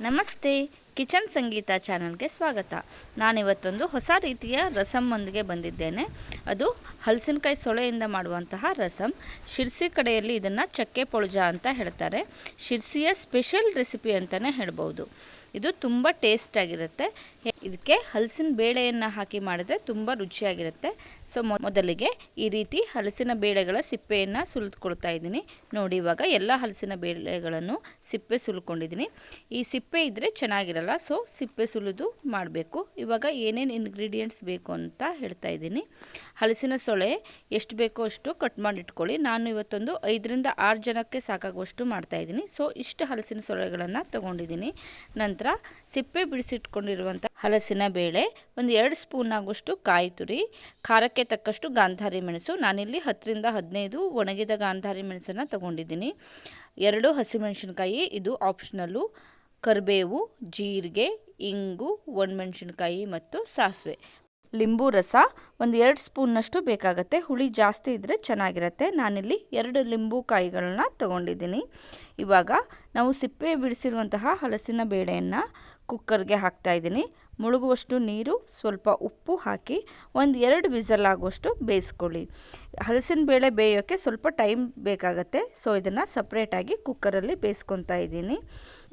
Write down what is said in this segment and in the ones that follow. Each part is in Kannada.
ನಮಸ್ತೆ. ಕಿಚನ್ ಸಂಗೀತ ಚಾನಲ್ಗೆ ಸ್ವಾಗತ. ನಾನಿವತ್ತೊಂದು ಹೊಸ ರೀತಿಯ ರಸಮ್ಮೊಂದಿಗೆ ಬಂದಿದ್ದೇನೆ. ಅದು ಹಲಸಿನಕಾಯಿ ಸೊಳೆಯಿಂದ ಮಾಡುವಂತಹ ರಸಮ್ ಶಿರ್ಸಿ ಕಡೆಯಲ್ಲಿ ಇದನ್ನು ಚಕ್ಕೆ ಪೊಳುಜ ಅಂತ ಹೇಳ್ತಾರೆ. ಶಿರ್ಸಿಯ ಸ್ಪೆಷಲ್ ರೆಸಿಪಿ ಅಂತಲೇ ಹೇಳ್ಬೋದು. ಇದು ತುಂಬ ಟೇಸ್ಟಾಗಿರುತ್ತೆ ಇದಕ್ಕೆ ಹಲಸಿನ ಬೇಳೆಯನ್ನು ಹಾಕಿ ಮಾಡಿದರೆ ತುಂಬ ರುಚಿಯಾಗಿರುತ್ತೆ. ಸೊ ಮೊದಲಿಗೆ ಈ ರೀತಿ ಹಲಸಿನ ಬೇಳೆಗಳ ಸಿಪ್ಪೆಯನ್ನು ಸುಲಿದುಕೊಳ್ತಾ ಇದ್ದೀನಿ. ನೋಡಿ, ಇವಾಗ ಎಲ್ಲ ಹಲಸಿನ ಬೇಳೆಗಳನ್ನು ಸಿಪ್ಪೆ ಸುಲ್ಕೊಂಡಿದ್ದೀನಿ ಈ ಸಿಪ್ಪೆ ಇದ್ದರೆ ಚೆನ್ನಾಗಿರಲ್ಲ ಸೊ ಸಿಪ್ಪೆ ಸುಲಿದು ಮಾಡಬೇಕು. ಇವಾಗ ಏನೇನು ಇಂಗ್ರೀಡಿಯೆಂಟ್ಸ್ ಬೇಕು ಅಂತ ಹೇಳ್ತಾ ಇದ್ದೀನಿ. ಹಲಸಿನ ಸೊಳೆ ಎಷ್ಟು ಬೇಕೋ ಅಷ್ಟು ಕಟ್ ಮಾಡಿ ಇಟ್ಕೊಳ್ಳಿ ನಾನು ಇವತ್ತೊಂದು ಐದರಿಂದ ಆರು ಜನಕ್ಕೆ ಸಾಕಾಗುವಷ್ಟು ಮಾಡ್ತಾಯಿದ್ದೀನಿ ಸೊ ಇಷ್ಟು ಹಲಸಿನ ಸೊಳೆಗಳನ್ನು ತೊಗೊಂಡಿದ್ದೀನಿ. ನಂತರ ಸಿಪ್ಪೆ ಬಿಡಿಸಿಟ್ಕೊಂಡಿರುವಂಥ ಹಲಸಿನ ಬೇಳೆ, ಒಂದು ಎರಡು ಸ್ಪೂನ್ ಆಗುವಷ್ಟು ಕಾಯಿ ತುರಿ ಖಾರಕ್ಕೆ ತಕ್ಕಷ್ಟು ಗಾಂಧಾರಿ ಮೆಣಸು. ನಾನಿಲ್ಲಿ ಹತ್ತರಿಂದ ಹದಿನೈದು ಒಣಗಿದ ಗಾಂಧಾರಿ ಮೆಣಸನ್ನು ತಗೊಂಡಿದ್ದೀನಿ. ಎರಡು ಹಸಿಮೆಣಸಿನ್ಕಾಯಿ, ಇದು ಆಪ್ಷನಲ್ಲು. ಕರಿಬೇವು, ಜೀರಿಗೆ, ಇಂಗು, ಒಣಮೆಣಸಿನ್ಕಾಯಿ ಮತ್ತು ಸಾಸಿವೆ. ಲಿಂಬು ರಸ, ಒಂದು ಎರಡು ಸ್ಪೂನ್ನಷ್ಟು ಬೇಕಾಗುತ್ತೆ. ಹುಳಿ ಜಾಸ್ತಿ ಇದ್ದರೆ ಚೆನ್ನಾಗಿರುತ್ತೆ. ನಾನಿಲ್ಲಿ ಎರಡು ಲಿಂಬು ಕಾಯಿಗಳನ್ನ ತಗೊಂಡಿದ್ದೀನಿ. ಇವಾಗ ನಾವು ಸಿಪ್ಪೆ ಬಿಡಿಸಿರುವಂತಹ ಹಲಸಿನ ಬೇಳೆಯನ್ನು ಕುಕ್ಕರ್ಗೆ ಹಾಕ್ತಾಯಿದ್ದೀನಿ ಮುಳುಗುವಷ್ಟು ನೀರು, ಸ್ವಲ್ಪ ಉಪ್ಪು ಹಾಕಿ ಒಂದು ಎರಡು ವಿಸಲ್ ಆಗುವಷ್ಟು ಬೇಯಿಸ್ಕೊಳ್ಳಿ. ಹಲಸಿನ ಬೇಳೆ ಬೇಯೋಕ್ಕೆ ಸ್ವಲ್ಪ ಟೈಮ್ ಬೇಕಾಗತ್ತೆ. ಸೊ, ಇದನ್ನು ಸಪ್ರೇಟಾಗಿ ಕುಕ್ಕರಲ್ಲಿ ಬೇಯಿಸ್ಕೊತಾ ಇದ್ದೀನಿ.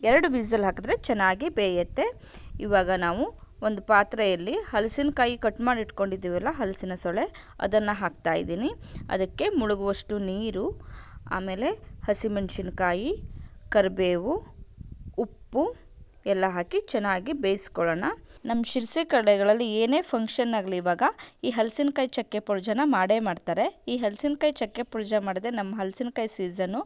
ಎರಡು ವಿಸಲ್ ಹಾಕಿದ್ರೆ ಚೆನ್ನಾಗಿ ಬೇಯುತ್ತೆ. ಇವಾಗ ನಾವು ಒಂದು ಪಾತ್ರೆಯಲ್ಲಿ ಹಲಸಿನಕಾಯಿ ಕಟ್ ಮಾಡಿ ಇಟ್ಕೊಂಡಿದ್ದೀವಲ್ಲ, ಹಲಸಿನ ಸೊಳೆ, ಅದನ್ನು ಹಾಕ್ತಾ ಇದ್ದೀನಿ. ಅದಕ್ಕೆ ಮುಳುಗುವಷ್ಟು ನೀರು, ಆಮೇಲೆ ಹಸಿಮೆಣಸಿನ್ಕಾಯಿ, ಕರಿಬೇವು, ಉಪ್ಪು ಎಲ್ಲ ಹಾಕಿ ಚೆನ್ನಾಗಿ ಬೇಯಿಸ್ಕೊಳ್ಳೋಣ. ನಮ್ಮ ಶಿರ್ಸಿ ಕಡೆಗಳಲ್ಲಿ ಏನೇ ಫಂಕ್ಷನ್ ಆಗಲಿ ಇವಾಗ ಈ ಹಲಸಿನಕಾಯಿ ಚಕ್ಕೆ ಪುರ್ಜನ ಮಾಡೇ ಮಾಡ್ತಾರೆ. ಈ ಹಲಸಿನಕಾಯಿ ಚಕ್ಕೆ ಪುರ್ಜ ಮಾಡಿದ್ರೆ ನಮ್ಮ ಹಲಸಿನಕಾಯಿ ಸೀಸನ್ನು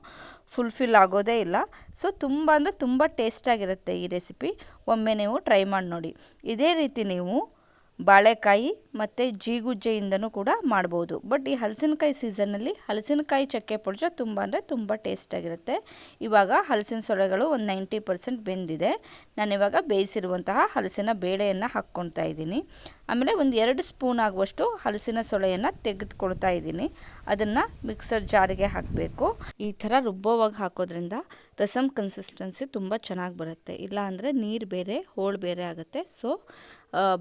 ಫುಲ್ಫಿಲ್ ಆಗೋದೇ ಇಲ್ಲ. ಸೊ ತುಂಬ ಅಂದರೆ ತುಂಬ ಟೇಸ್ಟಾಗಿರುತ್ತೆ ಈ ರೆಸಿಪಿ ಒಮ್ಮೆ ನೀವು ಟ್ರೈ ಮಾಡಿ ನೋಡಿ. ಇದೇ ರೀತಿ ನೀವು ಬಾಳೆಕಾಯಿ ಮತ್ತು ಜೀಗುಜ್ಜೆಯಿಂದನೂ ಕೂಡ ಮಾಡ್ಬೋದು. ಬಟ್ ಈ ಹಲಸಿನಕಾಯಿ ಸೀಸನ್ನಲ್ಲಿ ಹಲಸಿನಕಾಯಿ ಚಕ್ಕೆ ಪುಡ್ಜ ತುಂಬ ಅಂದರೆ ತುಂಬ ಟೇಸ್ಟಾಗಿರುತ್ತೆ ಇವಾಗ ಹಲಸಿನ ಸೊಳೆಗಳು ಒಂದು ನೈಂಟಿ ಪರ್ಸೆಂಟ್ ಬೆಂದಿದೆ. ನಾನಿವಾಗ ಬೇಯಿಸಿರುವಂತಹ ಹಲಸಿನ ಬೇಳೆಯನ್ನು ಹಾಕ್ಕೊಳ್ತಾ ಇದ್ದೀನಿ. ಆಮೇಲೆ ಒಂದು ಎರಡು ಸ್ಪೂನ್ ಆಗುವಷ್ಟು ಹಲಸಿನ ಸೊಳೆಯನ್ನು ತೆಗೆದುಕೊಳ್ತಾ ಇದ್ದೀನಿ. ಅದನ್ನು ಮಿಕ್ಸರ್ ಜಾರಿಗೆ ಹಾಕಬೇಕು. ಈ ಥರ ರುಬ್ಬೋವಾಗ ಹಾಕೋದ್ರಿಂದ ರಸಮ್ ಕನ್ಸಿಸ್ಟೆನ್ಸಿ ತುಂಬ ಚೆನ್ನಾಗಿ ಬರುತ್ತೆ. ಇಲ್ಲ ಅಂದರೆ ನೀರು ಬೇರೆ, ಹೋಳು ಬೇರೆ ಆಗುತ್ತೆ. ಸೊ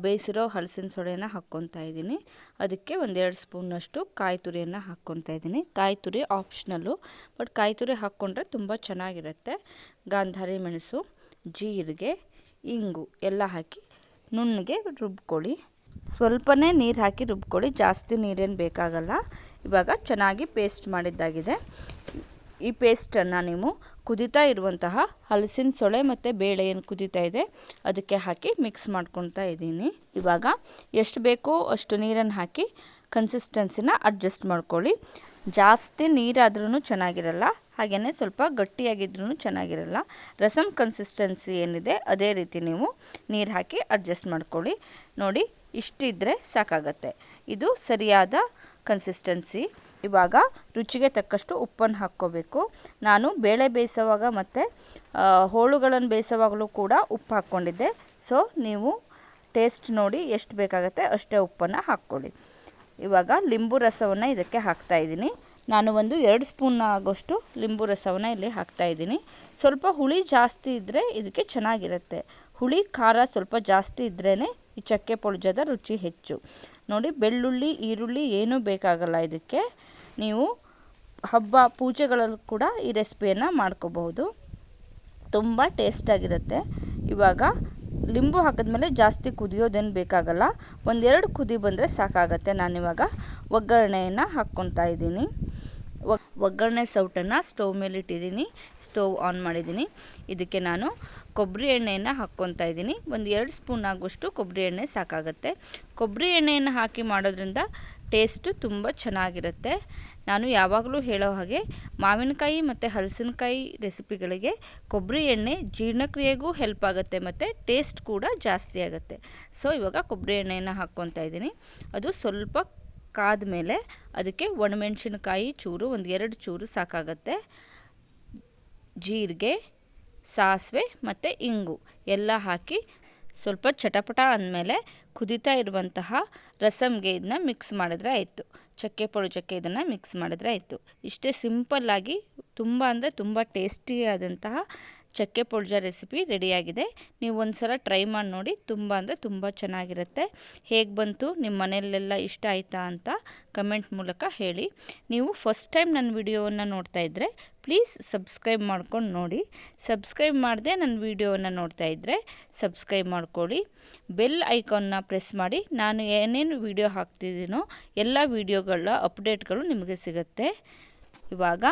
ಬೇಯಿಸಿರೋ ಹಲಸಿನ ಸೊಳೆನ ಹಾಕ್ಕೊತಾ ಇದ್ದೀನಿ. ಅದಕ್ಕೆ ಒಂದೆರಡು ಸ್ಪೂನಷ್ಟು ಕಾಯಿ ತುರಿಯನ್ನು ಹಾಕ್ಕೊತಾ ಇದ್ದೀನಿ. ಕಾಯಿ ತುರಿ ಆಪ್ಷನಲ್ಲು ಬಟ್ ಕಾಯಿ ತುರಿ ಹಾಕ್ಕೊಂಡ್ರೆ ತುಂಬ ಚೆನ್ನಾಗಿರುತ್ತೆ. ಗಾಂಧಾರಿ ಮೆಣಸು, ಜೀರಿಗೆ, ಇಂಗು ಎಲ್ಲ ಹಾಕಿ ನುಣ್ಣಗೆ ರುಬ್ಕೊಳ್ಳಿ. ಸ್ವಲ್ಪನೇ ನೀರು ಹಾಕಿ ರುಬ್ಕೊಳ್ಳಿ. ಜಾಸ್ತಿ ನೀರೇನು ಬೇಕಾಗಲ್ಲ. ಇವಾಗ ಚೆನ್ನಾಗಿ ಪೇಸ್ಟ್ ಮಾಡಿದ್ದಾಗಿದೆ. ಈ ಪೇಸ್ಟನ್ನು ನೀವು ಕುದೀತಾ ಇರುವಂತಹ ಹಲಸಿನ ಸೊಳೆ ಮತ್ತು ಬೇಳೆ ಏನು ಕುದೀತಾ ಇದೆ, ಅದಕ್ಕೆ ಹಾಕಿ ಮಿಕ್ಸ್ ಮಾಡ್ಕೊತಾ ಇದ್ದೀನಿ. ಇವಾಗ ಎಷ್ಟು ಬೇಕೋ ಅಷ್ಟು ನೀರನ್ನು ಹಾಕಿ ಕನ್ಸಿಸ್ಟೆನ್ಸಿನ ಅಡ್ಜಸ್ಟ್ ಮಾಡ್ಕೊಳ್ಳಿ. ಜಾಸ್ತಿ ನೀರಾದ್ರೂ ಚೆನ್ನಾಗಿರಲ್ಲ ಹಾಗೆಯೇ ಸ್ವಲ್ಪ ಗಟ್ಟಿಯಾಗಿದ್ರೂ ಚೆನ್ನಾಗಿರಲ್ಲ. ರಸಮ್ ಕನ್ಸಿಸ್ಟೆನ್ಸಿ ಏನಿದೆ, ಅದೇ ರೀತಿ ನೀವು ನೀರು ಹಾಕಿ ಅಡ್ಜಸ್ಟ್ ಮಾಡ್ಕೊಳ್ಳಿ. ನೋಡಿ, ಇಷ್ಟಿದ್ರೆ ಸಾಕಾಗತ್ತೆ. ಇದು ಸರಿಯಾದ ಕನ್ಸಿಸ್ಟೆನ್ಸಿ ಇವಾಗ ರುಚಿಗೆ ತಕ್ಕಷ್ಟು ಉಪ್ಪನ್ನು ಹಾಕ್ಕೋಬೇಕು. ನಾನು ಬೇಳೆ ಬೇಯಿಸೋವಾಗ ಮತ್ತು ಹೋಳುಗಳನ್ನು ಬೇಯಿಸೋವಾಗಲೂ ಕೂಡ ಉಪ್ಪು ಹಾಕ್ಕೊಂಡಿದ್ದೆ. ಸೊ ನೀವು ಟೇಸ್ಟ್ ನೋಡಿ ಎಷ್ಟು ಬೇಕಾಗುತ್ತೆ ಅಷ್ಟೇ ಉಪ್ಪನ್ನು ಹಾಕ್ಕೊಳ್ಳಿ. ಇವಾಗ ಲಿಂಬು ರಸವನ್ನು ಇದಕ್ಕೆ ಹಾಕ್ತಾಯಿದ್ದೀನಿ ನಾನು ಒಂದು ಎರಡು ಸ್ಪೂನ್ ಆಗೋಷ್ಟು ಲಿಂಬು ರಸವನ್ನು ಇಲ್ಲಿ ಹಾಕ್ತಾಯಿದ್ದೀನಿ ಸ್ವಲ್ಪ ಹುಳಿ ಜಾಸ್ತಿ ಇದ್ದರೆ ಇದಕ್ಕೆ ಚೆನ್ನಾಗಿರುತ್ತೆ. ಹುಳಿ, ಖಾರ ಸ್ವಲ್ಪ ಜಾಸ್ತಿ ಇದ್ರೇ ಈ ಚಕ್ಕೆ ಪೊಳ್ಜದ ರುಚಿ ಹೆಚ್ಚು. ನೋಡಿ, ಬೆಳ್ಳುಳ್ಳಿ, ಈರುಳ್ಳಿ ಏನೂ ಬೇಕಾಗಲ್ಲ ಇದಕ್ಕೆ. ನೀವು ಹಬ್ಬ ಪೂಜೆಗಳಲ್ಲೂ ಕೂಡ ಈ ರೆಸಿಪಿಯನ್ನು ಮಾಡ್ಕೋಬಹುದು. ತುಂಬ ಟೇಸ್ಟಾಗಿರುತ್ತೆ ಇವಾಗ ಲಿಂಬು ಹಾಕಿದ್ಮೇಲೆ ಜಾಸ್ತಿ ಕುದಿಯೋದೇನು ಬೇಕಾಗಲ್ಲ. ಒಂದೆರಡು ಕುದಿ ಬಂದರೆ ಸಾಕಾಗತ್ತೆ. ನಾನಿವಾಗ ಒಗ್ಗರಣೆಯನ್ನು ಹಾಕ್ಕೊತಾ ಇದ್ದೀನಿ. ಒಗ್ಗರಣೆ ಸೌಟನ್ನು ಸ್ಟವ್ ಮೇಲೆ ಇಟ್ಟಿದ್ದೀನಿ. ಸ್ಟವ್ ಆನ್ ಮಾಡಿದ್ದೀನಿ. ಇದಕ್ಕೆ ನಾನು ಕೊಬ್ಬರಿ ಎಣ್ಣೆಯನ್ನು ಹಾಕ್ಕೊತಾ ಇದ್ದೀನಿ. ಒಂದು ಎರಡು ಸ್ಪೂನ್ ಆಗುವಷ್ಟು ಕೊಬ್ಬರಿ ಎಣ್ಣೆ ಸಾಕಾಗುತ್ತೆ. ಕೊಬ್ಬರಿ ಎಣ್ಣೆಯನ್ನು ಹಾಕಿ ಮಾಡೋದ್ರಿಂದ ಟೇಸ್ಟು ತುಂಬ ಚೆನ್ನಾಗಿರುತ್ತೆ. ನಾನು ಯಾವಾಗಲೂ ಹೇಳೋ ಹಾಗೆ ಮಾವಿನಕಾಯಿ ಮತ್ತು ಹಲಸಿನಕಾಯಿ ರೆಸಿಪಿಗಳಿಗೆ ಕೊಬ್ಬರಿ ಎಣ್ಣೆ ಜೀರ್ಣಕ್ರಿಯೆಗೂ ಹೆಲ್ಪ್ ಆಗುತ್ತೆ ಮತ್ತು ಟೇಸ್ಟ್ ಕೂಡ ಜಾಸ್ತಿ ಆಗುತ್ತೆ. ಸೊ ಇವಾಗ ಕೊಬ್ಬರಿ ಎಣ್ಣೆಯನ್ನು ಹಾಕ್ಕೊತಾ ಇದ್ದೀನಿ. ಅದು ಸ್ವಲ್ಪ ಕಾದ ಮೇಲೆ ಅದಕ್ಕೆ ಒಣಮೆಣಸಿನಕಾಯಿ ಚೂರು, ಒಂದು ಎರಡು ಚೂರು ಸಾಕಾಗತ್ತೆ. ಜೀರಿಗೆ, ಸಾಸಿವೆ ಮತ್ತು ಇಂಗು ಎಲ್ಲ ಹಾಕಿ ಸ್ವಲ್ಪ ಚಟಪಟ ಅಂದಮೇಲೆ ಕುದೀತಾ ಇರುವಂತಹ ರಸಮ್ಗೆ ಇದನ್ನ ಮಿಕ್ಸ್ ಮಾಡಿದ್ರೆ ಆಯಿತು. ಚಕ್ಕೆ ಚಕ್ಕೆ ಇದನ್ನು ಮಿಕ್ಸ್ ಮಾಡಿದ್ರೆ ಆಯಿತು. ಇಷ್ಟೇ ಸಿಂಪಲ್ಲಾಗಿ ತುಂಬ ಅಂದರೆ ತುಂಬ ಟೇಸ್ಟಿಯಾದಂತಹ ಚಕ್ಕೆ ಪೊಳ್ಜ ರೆಸಿಪಿ ರೆಡಿಯಾಗಿದೆ. ನೀವು ಒಂದು ಸಲ ಟ್ರೈ ಮಾಡಿ ನೋಡಿ, ತುಂಬ ಅಂದರೆ ತುಂಬ ಚೆನ್ನಾಗಿರುತ್ತೆ. ಹೇಗೆ ಬಂತು ನಿಮ್ಮ ಮನೆಯಲ್ಲೆಲ್ಲ ಇಷ್ಟ ಆಯಿತಾ ಅಂತ ಕಮೆಂಟ್ ಮೂಲಕ ಹೇಳಿ. ನೀವು ಫಸ್ಟ್ ಟೈಮ್ ನನ್ನ ವಿಡಿಯೋವನ್ನು ನೋಡ್ತಾ ಇದ್ದರೆ ಪ್ಲೀಸ್ ಸಬ್ಸ್ಕ್ರೈಬ್ ಮಾಡ್ಕೊಂಡು ನೋಡಿ. ಸಬ್ಸ್ಕ್ರೈಬ್ ಮಾಡದೆ ನನ್ನ ವಿಡಿಯೋವನ್ನು ನೋಡ್ತಾ ಇದ್ದರೆ ಸಬ್ಸ್ಕ್ರೈಬ್ ಮಾಡ್ಕೊಳ್ಳಿ. ಬೆಲ್ ಐಕಾನ್ನ ಪ್ರೆಸ್ ಮಾಡಿ. ನಾನು ಏನೇನು ವಿಡಿಯೋ ಹಾಕ್ತಿದ್ದೀನೋ, ಎಲ್ಲ ವಿಡಿಯೋಗಳ ಅಪ್ಡೇಟ್ಗಳು ನಿಮಗೆ ಸಿಗುತ್ತೆ. ಇವಾಗ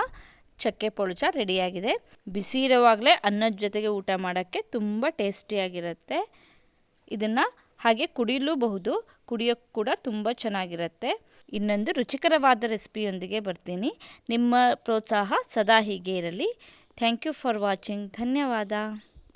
ಚಕ್ಕೆ ಪೊಳಚ ರೆಡಿಯಾಗಿದೆ. ಬಿಸಿ ಇರುವಾಗಲೇ ಅನ್ನದ ಜೊತೆಗೆ ಊಟ ಮಾಡೋಕ್ಕೆ ತುಂಬ ಟೇಸ್ಟಿಯಾಗಿರುತ್ತೆ. ಇದನ್ನು ಹಾಗೆ ಕುಡಿಯಲೂಬಹುದು ಕುಡಿಯೋಕ್ಕೆ ಕೂಡ ತುಂಬ ಚೆನ್ನಾಗಿರುತ್ತೆ. ಇನ್ನೊಂದು ರುಚಿಕರವಾದ ರೆಸಿಪಿಯೊಂದಿಗೆ ಬರ್ತೀನಿ. ನಿಮ್ಮ ಪ್ರೋತ್ಸಾಹ ಸದಾ ಹೀಗೆ ಇರಲಿ. Thank you for watching. ಧನ್ಯವಾದ.